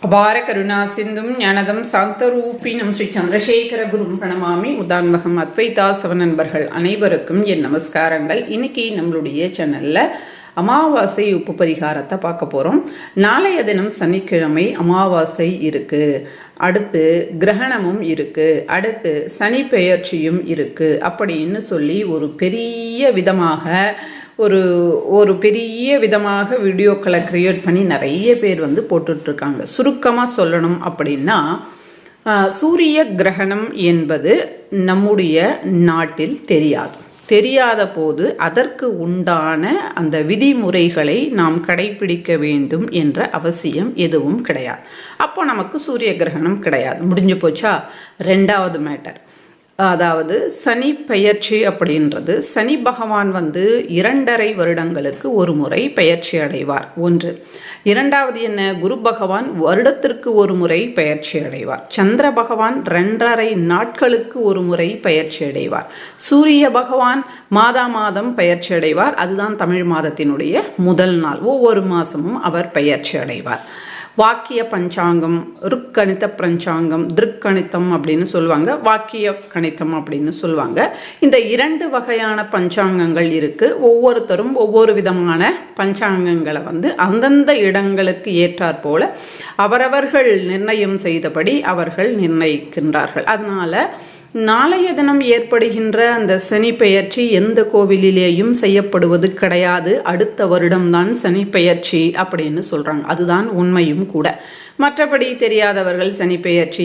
அபார கருணா சிந்தும் ஞானதம் சாந்தரூபினம் ஸ்ரீ சந்திரசேகர குரும் பிரணமாமி உதான்மகம் அத்வைதாசவ நண்பர்கள் அனைவருக்கும் என் நமஸ்காரங்கள். இன்னைக்கு நம்மளுடைய சேனல்ல அமாவாசை உப்பு பரிகாரத்தை பார்க்க போறோம். நாளைய தினம் சனிக்கிழமை அமாவாசை இருக்கு. அடுத்து கிரகணமும் இருக்கு. அடுத்து சனி பெயர்ச்சியும் இருக்கு. அப்படின்னு சொல்லி ஒரு பெரிய விதமாக ஒரு ஒரு பெரிய விதமாக வீடியோக்களை க்ரியேட் பண்ணி நிறைய பேர் வந்து போட்டுட்ருக்காங்க. சுருக்கமாக சொல்லணும் அப்படின்னா சூரிய கிரகணம் என்பது நம்முடைய நாட்டில் தெரியாது. தெரியாத போது அதற்கு உண்டான அந்த விதிமுறைகளை நாம் கடைபிடிக்க வேண்டும் என்ற அவசியம் எதுவும் கிடையாது. அப்போ நமக்கு சூரிய கிரகணம் கிடையாது. முடிஞ்சு போச்சா? ரெண்டாவது மேட்டர். அதாவது சனி பெயர்ச்சி அப்படின்றது சனி பகவான் வந்து இரண்டரை வருடங்களுக்கு ஒரு முறை பெயர்ச்சி அடைவார். ஒன்று. இரண்டாவது என்ன? குரு பகவான் வருடத்திற்கு ஒரு முறை பெயர்ச்சி அடைவார். சந்திர பகவான் ரெண்டரை நாட்களுக்கு ஒரு முறை பெயர்ச்சி அடைவார். சூரிய பகவான் மாதா மாதம் பெயர்ச்சி அடைவார். அதுதான் தமிழ் மாதத்தினுடைய முதல் நாள். ஒவ்வொரு மாதமும் அவர் பெயர்ச்சி அடைவார். வாக்கிய பஞ்சாங்கம் ருக்கணித பஞ்சாங்கம் திருக்கணித்தம் அப்படின்னு சொல்லுவாங்க. வாக்கிய கணிதம் அப்படின்னு சொல்லுவாங்க. இந்த இரண்டு வகையான பஞ்சாங்கங்கள் இருக்குது ஒவ்வொருத்தரும் ஒவ்வொரு விதமான பஞ்சாங்கங்களை வந்து அந்தந்த இடங்களுக்கு ஏற்றாற் போல அவரவர்கள் நிர்ணயம் செய்தபடி அவர்கள் நிர்ணயிக்கின்றார்கள். அதனால் நாளைய தினம் ஏற்படுகின்ற அந்த சனி பெயர்ச்சி எந்த கோவிலிலேயும் செய்யப்படுவது கிடையாது. அடுத்த வருடம்தான் சனி பெயர்ச்சி அப்படின்னு சொல்கிறாங்க அதுதான் உண்மையும் கூட. மற்றபடி தெரியாதவர்கள் சனி பெயர்ச்சி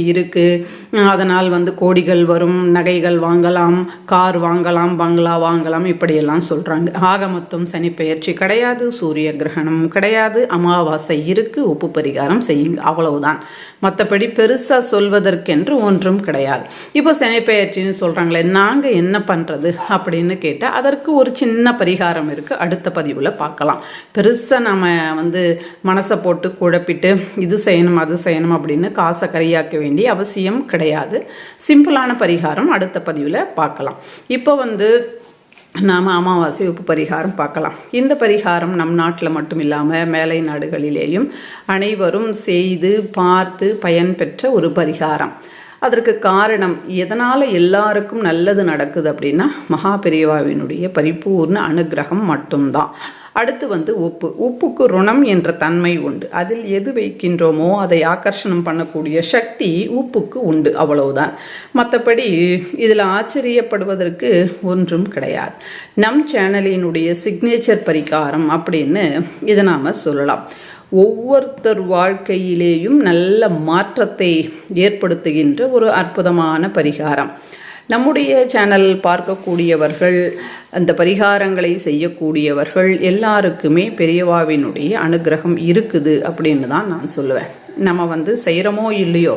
அதனால் வந்து கோடிகள் வரும் நகைகள் வாங்கலாம் கார் வாங்கலாம் பங்களா வாங்கலாம் இப்படியெல்லாம் சொல்கிறாங்க ஆக மொத்தம் சனி பெயர்ச்சி கிடையாது சூரிய கிரகணம் கிடையாது அமாவாசை இருக்குது உப்பு பரிகாரம் செய்யுங்க அவ்வளவுதான். மற்றபடி பெருசாக சொல்வதற்கென்று ஒன்றும் கிடையாது. இப்போ சனி பெயர்ச்சின்னு நாங்கள் என்ன பண்ணுறது அப்படின்னு கேட்டால் அதற்கு ஒரு சின்ன பரிகாரம் இருக்குது அடுத்த பதிவில் பார்க்கலாம். பெருசாக நம்ம வந்து மனசை போட்டு குழப்பிட்டு இது செய்யணும் அது செய்யணும் அப்படின்னு காசை கரியாக்க வேண்டிய அவசியம் கிடையாது. சிம்பிளான பரிகாரம் அடுத்த பதிவில் பார்க்கலாம். இப்போ வந்து நாம் அமாவாசை உப்பு பரிகாரம் பார்க்கலாம். இந்த பரிகாரம் நம் நாட்டில் மட்டும் இல்லாமல் மேலை நாடுகளிலேயும் அனைவரும் செய்து பார்த்து பயன்பெற்ற ஒரு பரிகாரம். அதற்கு காரணம் எதனால் எல்லாருக்கும் நல்லது நடக்குது அப்படின்னா மகா பெரியவாவினுடைய பரிபூர்ண அனுகிரகம் மட்டும்தான். அடுத்து வந்து உப்பு. உப்புக்கு ருணம் என்ற தன்மை உண்டு. அதில் எது வைக்கின்றோமோ அதை ஆகர்ஷணம் பண்ணக்கூடிய சக்தி உப்புக்கு உண்டு. அவ்வளவுதான். மற்றபடி இதில் ஆச்சரியப்படுவதற்கு ஒன்றும் கிடையாது. நம் சேனலினுடைய சிக்னேச்சர் பரிகாரம் அப்படின்னு இதை நாம் சொல்லலாம். ஒவ்வொருத்தர் வாழ்க்கையிலேயும் நல்ல மாற்றத்தை ஏற்படுத்துகின்ற ஒரு அற்புதமான பரிகாரம். நம்முடைய சேனல் பார்க்கக்கூடியவர்கள் அந்த பரிகாரங்களை செய்யக்கூடியவர்கள் எல்லாருக்குமே பெரியவாவினுடைய அனுகிரகம் இருக்குது அப்படின்னு தான் நான் சொல்லுவேன். நம்ம வந்து செய்கிறோமோ இல்லையோ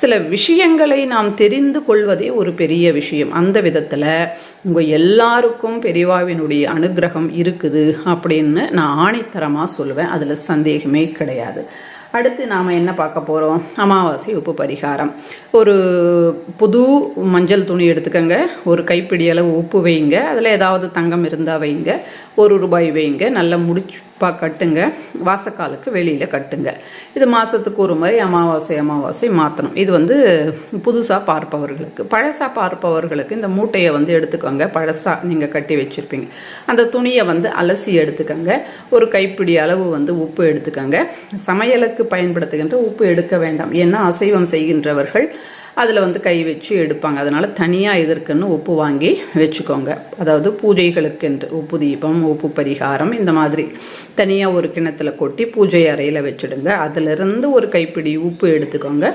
சில விஷயங்களை நாம் தெரிந்து கொள்வதே ஒரு பெரிய விஷயம். அந்த விதத்தில் உங்கள் எல்லாருக்கும் பெரியவாவினுடைய அனுகிரகம் இருக்குது அப்படின்னு நான் ஆணித்தரமாக சொல்லுவேன். அதில் சந்தேகமே கிடையாது. அடுத்து நாம் என்ன பார்க்க போகிறோம் அமாவாசை உப்பு பரிகாரம். ஒரு புது மஞ்சள் துணி எடுத்துக்கோங்க. ஒரு கைப்பிடி அளவு உப்பு வைங்க. அதில் ஏதாவது தங்கம் இருந்தால் வைங்க. ஒரு ரூபாய் வைங்க. நல்லா முடிச்சு இப்போ கட்டுங்க. வாசக்காலுக்கு வெளியில் கட்டுங்க. இது மாதத்துக்கு ஒரு முறை அமாவாசை அமாவாசை மாற்றணும் இது வந்து புதுசாக பார்ப்பவர்களுக்கு பழசாக பார்ப்பவர்களுக்கு இந்த மூட்டையை வந்து எடுத்துக்கோங்க. பழசாக நீங்கள் கட்டி வச்சுருப்பீங்க. அந்த துணியை வந்து அலசி எடுத்துக்கோங்க. ஒரு கைப்பிடி அளவு வந்து உப்பு எடுத்துக்கோங்க. சமையலுக்கு பயன்படுத்துகின்ற உப்பு எடுக்க வேண்டாம். ஏன்னா அசைவம் செய்கின்றவர்கள் அதில் வந்து கை வச்சு எடுப்பாங்க. அதனால் தனியாக இதற்குன்னு உப்பு வாங்கி வச்சுக்கோங்க. அதாவது பூஜைகளுக்கென்று உப்பு தீபம் உப்பு பரிகாரம் இந்த மாதிரி தனியாக ஒரு கிணத்துல கொட்டி பூஜை அறையில் வச்சுடுங்க. அதிலிருந்து ஒரு கைப்பிடி உப்பு எடுத்துக்கோங்க.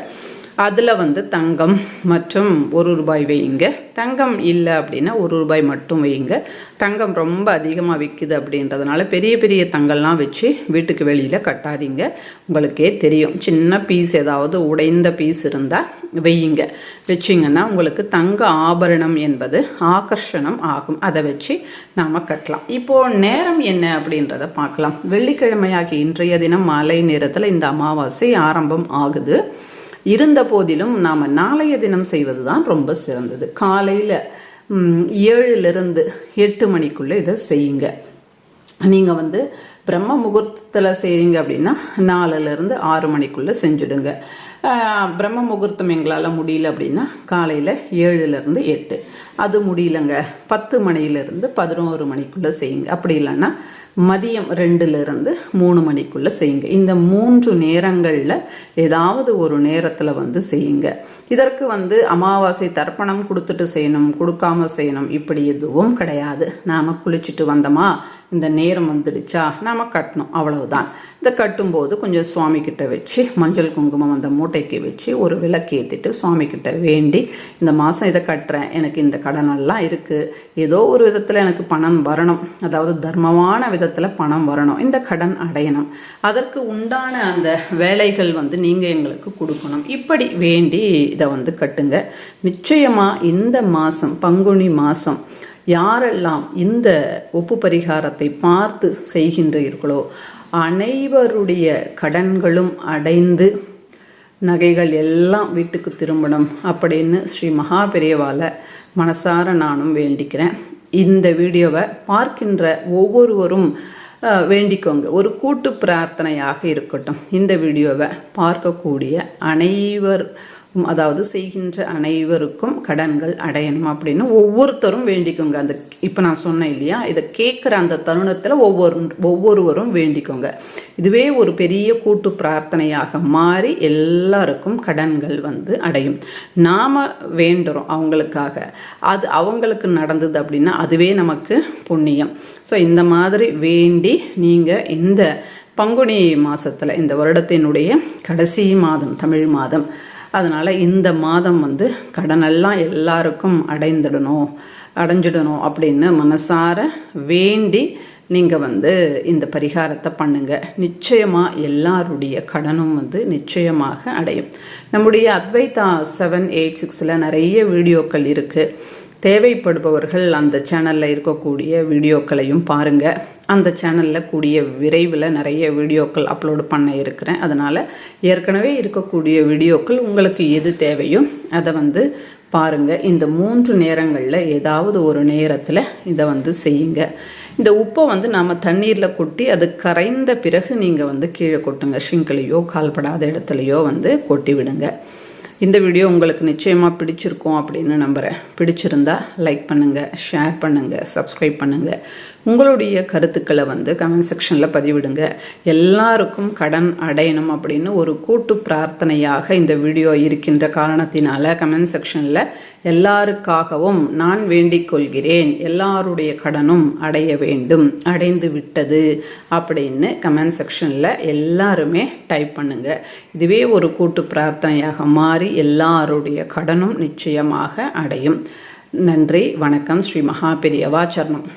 அதில் வந்து தங்கம் மற்றும் ஒரு ரூபாய் வையுங்க. தங்கம் இல்லை அப்படின்னா ஒரு ரூபாய் மட்டும் வையுங்க. தங்கம் ரொம்ப அதிகமாக விற்குது அப்படின்றதுனால பெரிய பெரிய தங்கம்லாம் வச்சு வீட்டுக்கு வெளியில் கட்டாதீங்க. உங்களுக்கே தெரியும். சின்ன பீஸ் ஏதாவது உடைந்த பீஸ் இருந்தால் வையுங்க. வச்சிங்கன்னா உங்களுக்கு தங்க ஆபரணம் என்பது ஆகர்ஷணம் ஆகும். அதை வச்சு நாம் கட்டலாம். இப்போது நேரம் என்ன அப்படின்றத பார்க்கலாம். வெள்ளிக்கிழமையாகி இன்றைய தினம் மாலை நேரத்தில் இந்த அமாவாசை ஆரம்பம் ஆகுது. இருந்த போதிலும் நாம் நாளைய தினம் செய்வது தான் ரொம்ப சிறந்தது. காலையில் ஏழுலேருந்து எட்டு மணிக்குள்ளே இதை செய்யுங்க. நீங்கள் வந்து பிரம்ம முகூர்த்தத்தில் செய்கிறீங்க அப்படின்னா நாலுலேருந்து ஆறு மணிக்குள்ளே செஞ்சுடுங்க. பிரம்ம முகூர்த்தம் எங்களால் முடியல அப்படின்னா காலையில் ஏழுலேருந்து எட்டு. அது முடியலங்க. பத்து மணிலேருந்து பதினோரு மணிக்குள்ளே செய்யுங்க. அப்படி இல்லைன்னா மதியம் ரெண்டுலேருந்து மூணு மணிக்குள்ளே செய்யுங்க. இந்த மூன்று நேரங்களில் ஏதாவது ஒரு நேரத்தில் வந்து செய்யுங்க. இதற்கு வந்து அமாவாசை தர்ப்பணம் கொடுத்துட்டு செய்யணும் கொடுக்காம செய்யணும் இப்படி எதுவும் கிடையாது. நாம் குளிச்சுட்டு வந்தோமா? இந்த நேரம் வந்துடுச்சா? நாம் கட்டணும். அவ்வளவுதான். இதை கட்டும்போது கொஞ்சம் சுவாமி கிட்ட வச்சு மஞ்சள் குங்குமம் அந்த மூட்டைக்கு வச்சு ஒரு விளக்கு ஏற்றிட்டு சுவாமி கிட்ட வேண்டி இந்த மாதம் இதை கட்டுறேன். எனக்கு இந்த கடனெல்லாம் இருக்குது ஏதோ ஒரு விதத்தில் எனக்கு பணம் வரணும். அதாவது தர்மமான விதத்தில் பணம் வரணும். இந்த கடன் அடையணும். அதற்கு உண்டான அந்த வேலைகள் வந்து நீங்கள் எங்களுக்கு கொடுக்கணும். இப்படி வேண்டி இதை வந்து கட்டுங்க. நிச்சயமாக இந்த மாதம் பங்குனி மாதம் யாரெல்லாம் இந்த ஒப்பு பரிகாரத்தை பார்த்து செய்கின்றீர்களோ அனைவருடைய கடன்களும் அடைந்து நகைகள் எல்லாம் வீட்டுக்கு திரும்பணும் அப்படின்னு ஸ்ரீ மகா பெரியவால மனசார நானும் வேண்டிக்கிறேன். இந்த வீடியோவை பார்க்கின்ற ஒவ்வொருவரும் வேண்டிக்கோங்க. ஒரு கூட்டு பிரார்த்தனையாக இருக்கட்டும். இந்த வீடியோவை பார்க்கக்கூடிய அனைவர் அதாவது செய்கின்ற அனைவருக்கும் கடன்கள் அடையணும் அப்படின்னு ஒவ்வொருத்தரும் வேண்டிக்கோங்க. அந்த இப்போ நான் சொன்னேன் இல்லையா? இதை கேட்குற அந்த தருணத்தில் ஒவ்வொரு ஒவ்வொருவரும் வேண்டிக்கோங்க. இதுவே ஒரு பெரிய கூட்டு பிரார்த்தனையாக மாறி எல்லாருக்கும் கடன்கள் வந்து அடையும். நாம் வேண்டுறோம் அவங்களுக்காக. அது அவங்களுக்கு நடந்தது அப்படின்னா அதுவே நமக்கு புண்ணியம். ஸோ இந்த மாதிரி வேண்டி நீங்கள் இந்த பங்குனி மாதத்தில் இந்த வருடத்தினுடைய கடைசி மாதம் தமிழ் மாதம் அதனால் இந்த மாதம் வந்து கடனெல்லாம் எல்லாருக்கும் அடைந்துடணும் அடைஞ்சிடணும் அப்படின்னு மனசார வேண்டி நீங்கள் வந்து இந்த பரிகாரத்தை பண்ணுங்கள் நிச்சயமாக எல்லாருடைய கடனும் வந்து நிச்சயமாக அடையும். நம்முடைய அத்வைதா செவன் எயிட் சிக்ஸில் நிறைய வீடியோக்கள் இருக்குது தேவைப்படுபவர்கள் அந்த சேனலில் இருக்கக்கூடிய வீடியோக்களையும் பாருங்கள் அந்த சேனலில் கூடிய விரைவில் நிறைய வீடியோக்கள் அப்லோடு பண்ண இருக்கிறேன். அதனால் ஏற்கனவே இருக்கக்கூடிய வீடியோக்கள் உங்களுக்கு எது தேவையோ அதை வந்து பாருங்கள் இந்த மூன்று நேரங்களில் ஏதாவது ஒரு நேரத்தில் இதை வந்து செய்யுங்க. இந்த உப்பை வந்து நாம் தண்ணீரில் கொட்டி அது கரைந்த பிறகு நீங்கள் வந்து கீழே கொட்டுங்க. ஷிங்க்லேயோ கால்படாத இடத்துலையோ வந்து கொட்டி விடுங்க. இந்த வீடியோ உங்களுக்கு நிச்சயமாக பிடிச்சிருக்கும் அப்படின்னு நம்புகிறேன் பிடிச்சிருந்தா லைக் பண்ணுங்கள் ஷேர் பண்ணுங்கள் சப்ஸ்கிரைப் பண்ணுங்கள் உங்களுடைய கருத்துக்களை வந்து கமெண்ட் செக்ஷனில் பதிவிடுங்க. எல்லாருக்கும் கடன் அடையணும் அப்படின்னு ஒரு கூட்டு பிரார்த்தனையாக இந்த வீடியோ இருக்கின்ற காரணத்தினால கமெண்ட் செக்ஷனில் எல்லாருக்காகவும் நான் வேண்டிக் கொள்கிறேன். எல்லாருடைய கடனும் அடைய வேண்டும். அடைந்து விட்டது அப்படின்னு கமெண்ட் செக்ஷனில் எல்லாருமே டைப் பண்ணுங்க. இதுவே ஒரு கூட்டு பிரார்த்தனையாக மாறி எல்லாருடைய கடனும் நிச்சயமாக அடையும். நன்றி வணக்கம். ஸ்ரீ மகா சரணம்.